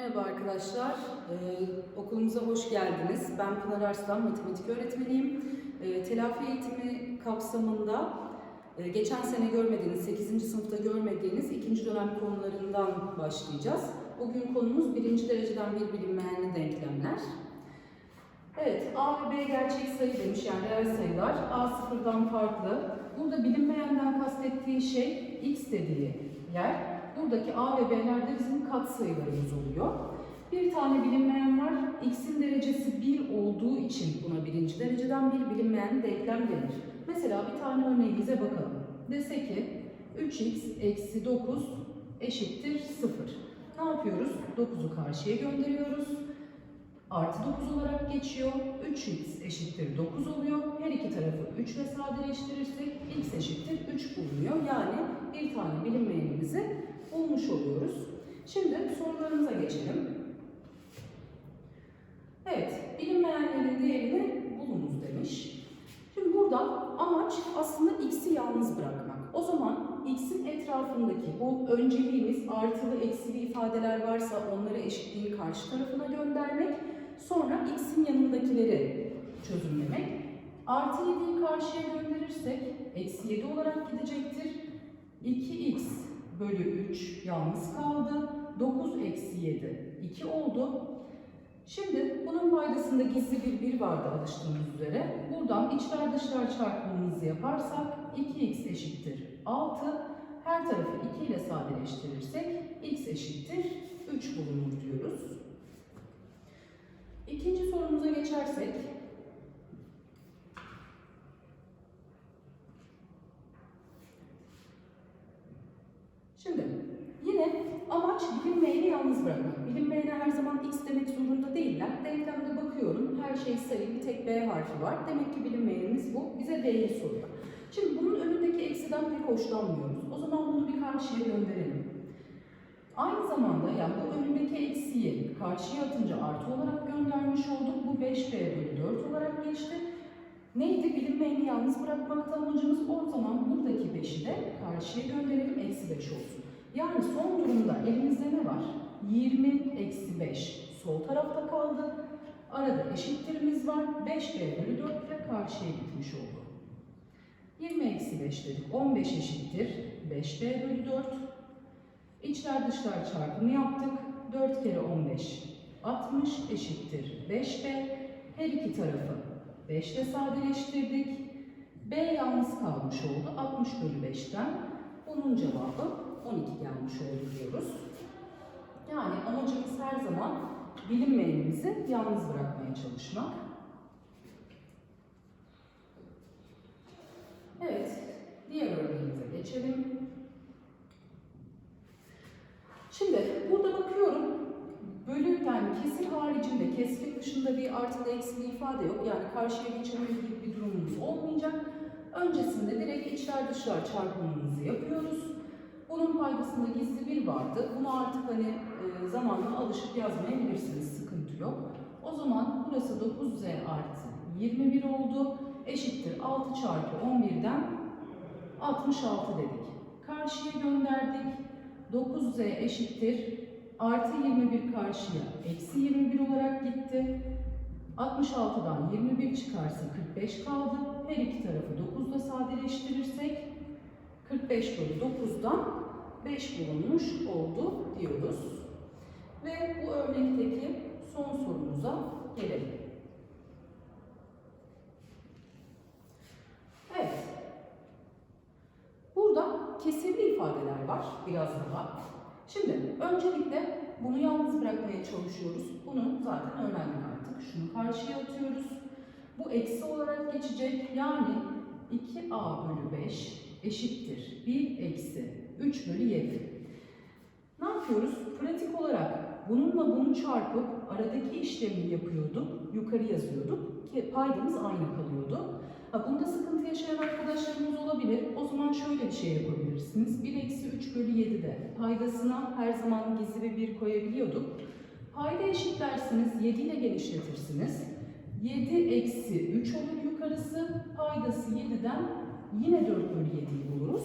Merhaba arkadaşlar, ee, okulumuza hoş geldiniz. Ben Pınar Arslan, matematik öğretmeniyim. Ee, telafi eğitimi kapsamında e, geçen sene görmediğiniz, 8. sınıfta görmediğiniz ikinci dönem konularından başlayacağız. Bugün konumuz birinci dereceden bir bilinmeyenli denklemler. Evet, A ve B gerçek sayı demiş yani reel sayılar. A sıfırdan farklı. Burada bilinmeyenden kastettiği şey x dediği yer. Buradaki A ve B'ler de bizim katsayılarımız oluyor. Bir tane bilinmeyen var. X'in derecesi 1 olduğu için buna birinci dereceden bir bilinmeyen denklem denir. Mesela bir tane örneğimize bakalım. Dese ki 3x eksi 9 eşittir 0. Ne yapıyoruz? 9'u karşıya gönderiyoruz. Artı 9 olarak geçiyor. 3x eşittir 9 oluyor. Her iki tarafı 3 ile sadeleştirirsek x eşittir 3 bulunuyor. Yani bir tane bilinmeyenimizi bulmuş oluyoruz. Şimdi sorularımıza geçelim. Evet, bilinmeyenlerin değerini bulunuz demiş. Şimdi burada amaç aslında x'i yalnız bırakmak. O zaman x'in etrafındaki bu önceliğimiz artılı eksili ifadeler varsa onları eşitliğin karşı tarafına göndermek. Sonra x'in yanındakileri çözümlemek. Artı 7'yi karşıya gönderirsek eksi 7 olarak gidecektir. 2x bölü 3 yalnız kaldı. 9 eksi 7 2 oldu. Şimdi bunun paydasında gizli bir 1 vardı alıştığımız üzere. Buradan içler dışlar çarpımımızı yaparsak 2x eşittir 6. Her tarafı 2 ile sadeleştirirsek x eşittir 3 bulunur diyoruz. İkinci sorumuza geçersek Şimdi yine amaç bilinmeyeni yalnız bırakmak. Bilinmeyene her zaman x demek zorunda değiller. Denklemde bakıyorum her şey sayı bir tek b harfi var. Demek ki bilinmeyenimiz bu. Bize d'yi soruyor. Şimdi bunun önündeki eksiden pek hoşlanmıyoruz. O zaman bunu bir karşıya gönderelim. Aynı zamanda yani bu önündeki eksiği karşıya atınca artı olarak göndermiş olduk. Bu 5b bölü 4 olarak geçti. Neydi? Bilinmeyeni yalnız bırakmakta amacımız. O zaman buradaki 5'i de karşıya gönderelim. Eksi 5 olsun. Yani son durumda elimizde ne var? 20 eksi 5 sol tarafta kaldı. Arada eşittirimiz var. 5b bölü 4 ile karşıya gitmiş oldu. 20 eksi 5 dedik. 15 eşittir. 5b bölü 4. İçler dışlar çarpımı yaptık. 4 kere 15 60 eşittir 5b. Her iki tarafı 5 ile sadeleştirdik. B yalnız kalmış oldu. 60 bölü 5'ten. Bunun cevabı 12 gelmiş oldu diyoruz. Yani amacımız her zaman bilinmeyenimizi yalnız bırakmaya çalışmak. Evet, diğer örneğimize geçelim. Şimdi burada bakıyorum, bölü yani kesir haricinde, kesirin dışında bir artılı eksili ifade yok. Yani karşıya geçemiyor gibi bir durumumuz olmayacak. Öncesinde direkt içler dışlar çarpımımızı yapıyoruz. Bunun paydasında gizli bir vardı. Bunu artık hani e, zamanla alışıp yazmayabilirsiniz, sıkıntı yok. O zaman burası 9z artı 21 oldu. Eşittir 6 çarpı 11'den 66 dedik. Karşıya gönderdik. 9z eşittir. Artı 21 karşıya eksi 21 olarak gitti. 66'dan 21 çıkarsa 45 kaldı. Her iki tarafı 9 ile sadeleştirirsek 45 bölü 9'dan 5 bulunmuş oldu diyoruz. Ve bu örnekteki son sorumuza gelelim. Evet. Burada kesirli ifadeler var biraz daha. Şimdi öncelikle bunu yalnız bırakmaya çalışıyoruz. Bunu zaten öğrendik artık. Şunu karşıya atıyoruz. Bu eksi olarak geçecek. Yani 2a bölü 5 eşittir 1 eksi 3 bölü 7. Ne yapıyoruz? Pratik olarak bununla bunu çarpıp aradaki işlemi yapıyorduk. Yukarı yazıyorduk ki paydamız aynı kalıyordu. Ha, bunda sıkıntı yaşayan arkadaşlarımız olabilir. O zaman şöyle bir şey yapabilirsiniz. 1 eksi 3 bölü 7'de paydasına her zaman gizli bir 1 koyabiliyorduk. Payda eşitlersiniz, 7 ile genişletirsiniz. 7 eksi 3 olur yukarısı. Paydası 7'den yine 4 bölü 7'yi buluruz.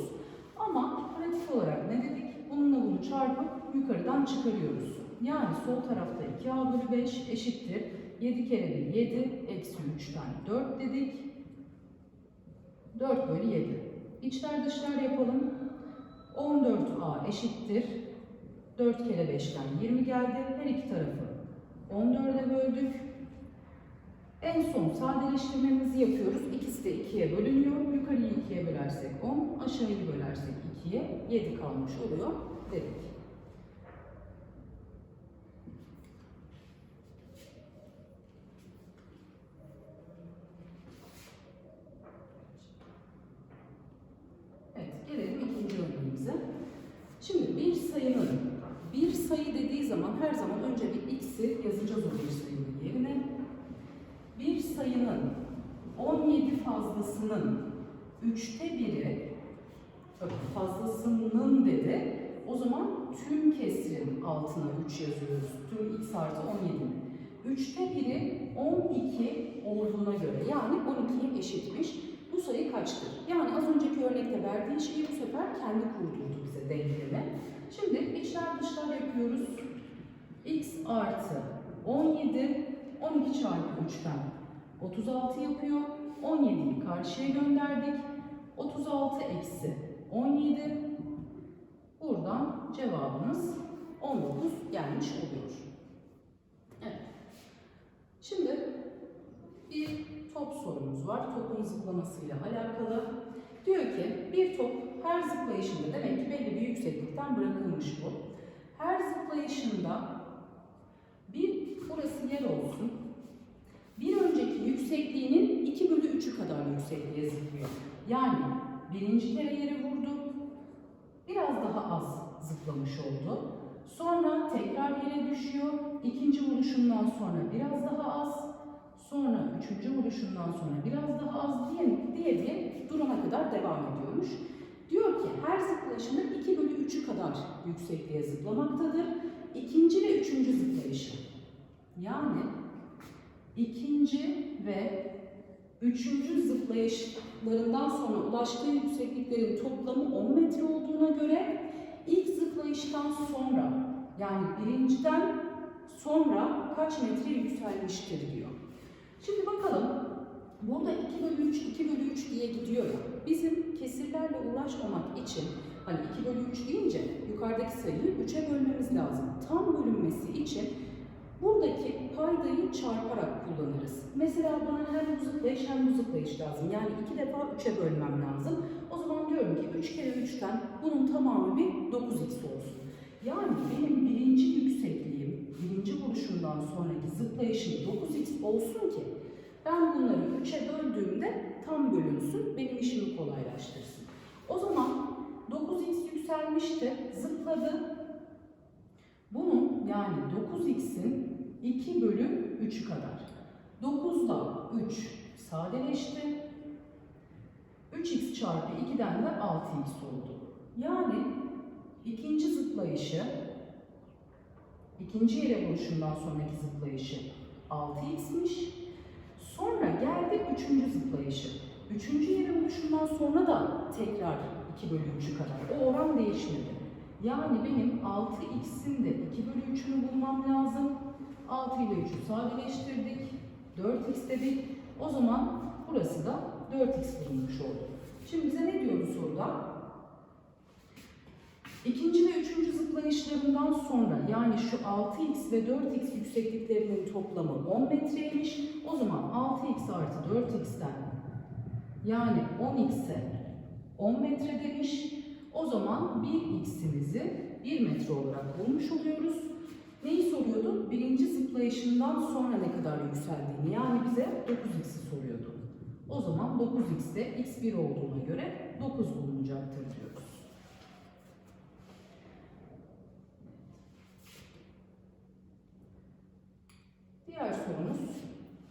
Ama pratik olarak ne dedik? Bununla bunu çarpıp yukarıdan çıkarıyoruz. Yani sol tarafta 2a bölü 5 eşittir. 7 kere 1 7 eksi 3'ten 4 dedik. 4 bölü 7. İçler dışlar yapalım. 14a eşittir. 4 kere 5'ten 20 geldi. Her iki tarafı 14'e böldük. En son sadeleştirmemizi yapıyoruz. İkisi de 2'ye bölünüyor. Yukarıyı 2'ye bölersek 10, aşağıyı bölersek 2'ye 7 kalmış oluyor dedik. Evet, gelelim ikinci örneğimize. Şimdi bir sayının bir sayı dediği zaman her zaman önce bir x'i yazacağız o bir sayının yerine. Bir sayının 17 fazlasının üçte biri Fazlasının dedi. O zaman tüm kesrin altına 3 yazıyoruz. Tüm x artı 17'nin. Üçte biri 12 olduğuna göre yani 12'ye eşitmiş. Bu sayı kaçtır? Yani az önceki örnekte verdiği şeyi bu sefer kendi kurdurdu bize denklemi. Şimdi içler dışlar yapıyoruz. x artı 17, 12 çarpı 3'ten 36 yapıyor. 17'yi karşıya gönderdik. 36 eksi 17. Buradan cevabımız 19 gelmiş oluyor. Evet. Şimdi bir top sorumuz var. Topun zıplamasıyla alakalı. Diyor ki bir top her zıplayışında demek ki belli bir yükseklikten bırakılmış bu. Her zıplayışında bir burası yer olsun. Bir önceki yüksekliğinin 2 bölü 3'ü kadar yüksekliğe zıplıyor. Yani birinci kere yere vurdu. Biraz daha az zıplamış oldu. Sonra tekrar yere düşüyor. İkinci vuruşundan sonra biraz daha az. Sonra üçüncü vuruşundan sonra biraz daha az diye diye, diye durana kadar devam ediyormuş. Diyor ki her zıplayışında 2 bölü 3'ü kadar yüksekliğe zıplamaktadır. İkinci ve üçüncü zıplayışı. Yani ikinci ve üçüncü zıplayışlarından sonra ulaştığı yüksekliklerin toplamı 10 metre olduğuna göre ilk zıplayıştan sonra yani birinciden sonra kaç metre yükselmiştir diyor. Şimdi bakalım burada 2 bölü 3, 2 bölü 3 diye gidiyor ya. Bizim kesirlerle uğraşmamak için hani 2 bölü 3 deyince yukarıdaki sayıyı 3'e bölmemiz lazım. Tam bölünmesi için buradaki paydayı çarparak kullanırız. Mesela bana hem bu zıplayış hem bu zıplayış lazım. Yani iki defa 3'e bölmem lazım. O zaman diyorum ki 3 kere 3'ten bunun tamamı bir 9x olsun. Yani benim birinci yüksekliğim, birinci vuruşumdan sonraki zıplayışım 9x olsun ki ben bunları 3'e böldüğümde tam bölünsün, benim işimi kolaylaştırsın. O zaman 9x yükselmişti, zıpladı. Bunun yani 9x'in 2 bölü 3'ü kadar. 9'da 3 sadeleşti. 3x çarpı 2'den de 6x oldu. Yani ikinci zıplayışı, ikinci yere vuruşundan sonraki zıplayışı 6x'miş. Sonra geldi üçüncü zıplayışı. Üçüncü yere vuruşundan sonra da tekrar 2 bölü 3'ü kadar. O oran değişmedi. Yani benim 6x'in bulmam lazım. 6 ile 3'ü sadeleştirdik. 4x dedik. O zaman burası da 4x bulunmuş oldu. Şimdi bize ne diyordu soruda? İkinci ve üçüncü zıplayışlarından sonra yani şu 6x ve 4x yüksekliklerinin toplamı 10 metreymiş. O zaman 6x artı 4x'ten yani 10x'e 10 metre demiş. O zaman 1x'imizi 1 metre olarak bulmuş oluyoruz. Neyi soruyordu? Birinci zıplayışından sonra ne kadar yükseldiğini yani bize 9x'i soruyordu. O zaman 9x'te x1 olduğuna göre 9 bulunacaktır diyoruz. Diğer sorumuz.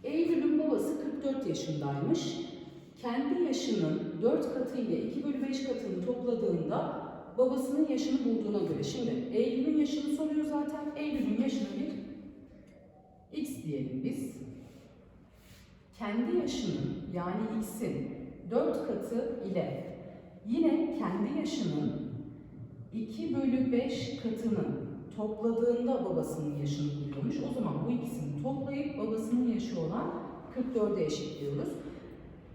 Eylül'ün babası 44 yaşındaymış. Kendi yaşının 4 katı ile 2 bölü 5 katını topladığında babasının yaşını bulduğuna göre. Şimdi Eylül'ün yaşını soruyor zaten. Eylül'ün yaşını bir x diyelim biz. Kendi yaşının yani x'in 4 katı ile yine kendi yaşının 2 bölü 5 katını topladığında babasının yaşını buluyormuş. O zaman bu ikisini toplayıp babasının yaşı olan 44'e eşitliyoruz.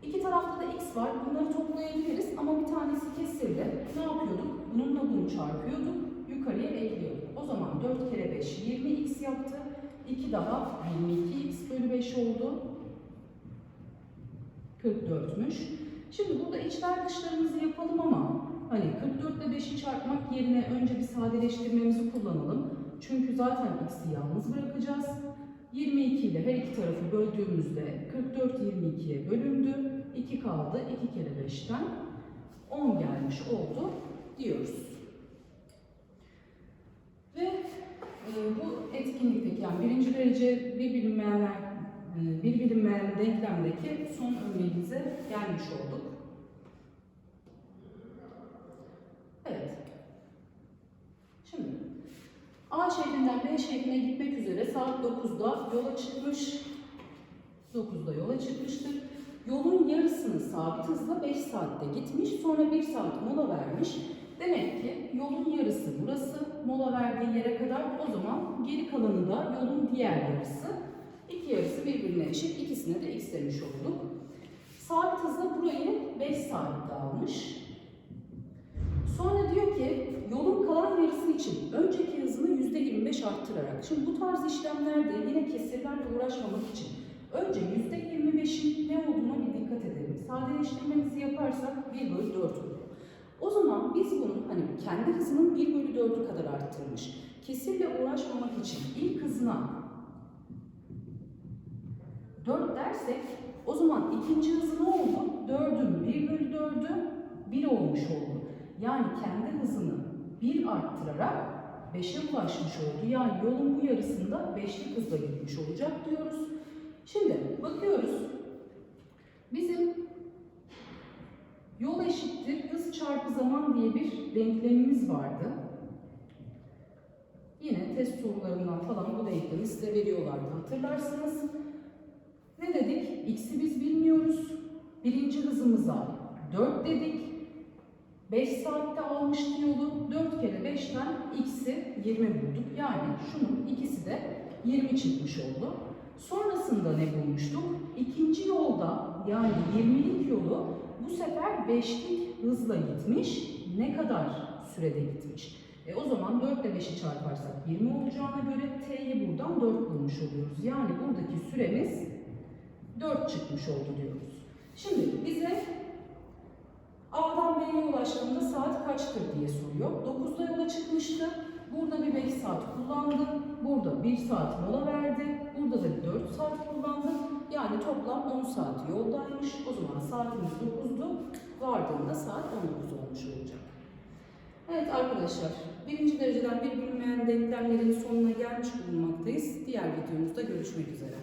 İki tarafta da x var. Bunları toplayabiliriz ama bir tanesi kesirli. Ne yapıyorduk? Bununla bunu çarpıyorduk. Yukarıya ekliyorduk. O zaman 4 kere 5 20x yaptı. 2 daha 22x bölü 5 oldu. 44'müş. Şimdi burada içler dışlarımızı yapalım ama hani 44 ile 5'i çarpmak yerine önce bir sadeleştirmemizi kullanalım. Çünkü zaten x'i yalnız bırakacağız. 22 ile her iki tarafı böldüğümüzde 44 22'ye bölündü. 2 kaldı. 2 kere 5'ten 10 gelmiş oldu diyoruz. Ve e, bu etkinlikteki yani birinci derece bir bilinmeyenler e, bir bilinmeyen denklemdeki son örneğimize gelmiş olduk. Evet. Şimdi A şehrinden B şehrine gitmek üzere saat 9'da yola çıkmış. 9'da yola çıkmıştır. Yolun yarısını sabit hızla 5 saatte gitmiş. Sonra 1 saat mola vermiş. Demek ki yolun yarısı burası. Mola verdiği yere kadar o zaman geri kalanı da yolun diğer yarısı. İki yarısı birbirine eşit. İkisine de x demiş olduk. Sabit hızla burayı 5 saatte almış. Sonra diyor ki yolun kalan yarısı için önceki hızını %25 arttırarak. Şimdi bu tarz işlemlerde yine kesirlerle uğraşmamak için önce %25'in ne olduğuna bir dikkat edelim. Sadeleştirmemizi yaparsak 1 bölü 4 olur. O zaman biz bunu hani kendi hızının 1 bölü 4'ü kadar arttırmış. Kesirle uğraşmamak için ilk hızına 4 dersek o zaman ikinci hızı ne oldu? 4'ün 1 bölü 4'ü 1 olmuş oldu. Yani kendi hızını 1 arttırarak 5'e ulaşmış oldu. Yani yolun bu yarısında 5'lik hızla gitmiş olacak diyoruz. Şimdi bakıyoruz. Bizim yol eşittir hız çarpı zaman diye bir denklemimiz vardı. Yine test sorularından falan bu denklemi size veriyorlardı hatırlarsınız. Ne dedik? X'i biz bilmiyoruz. Birinci hızımıza 4 dedik. 5 saatte almıştı yolu. 4 kere 5'ten x'i 20 bulduk. Yani şunun ikisi de 20 çıkmış oldu. Sonrasında ne bulmuştuk? İkinci yolda yani 20'lik yolu bu sefer 5'lik hızla gitmiş. Ne kadar sürede gitmiş? E o zaman 4 ile 5'i çarparsak 20 olacağına göre t'yi buradan 4 bulmuş oluyoruz. Yani buradaki süremiz 4 çıkmış oldu diyoruz. Şimdi bize A'dan B'ye ulaştığında saat kaçtır diye soruyor. 9'da yola çıkmıştı. Burada bir 5 saat kullandı. Burada 1 saat mola verdi. Burada da bir 4 saat kullandı. Yani toplam 10 saat yoldaymış. O zaman saatimiz 9'du. Vardığında saat 19 olmuş olacak. Evet arkadaşlar, birinci dereceden bir bilinmeyen denklemlerin sonuna gelmiş bulunmaktayız. Diğer videomuzda görüşmek üzere.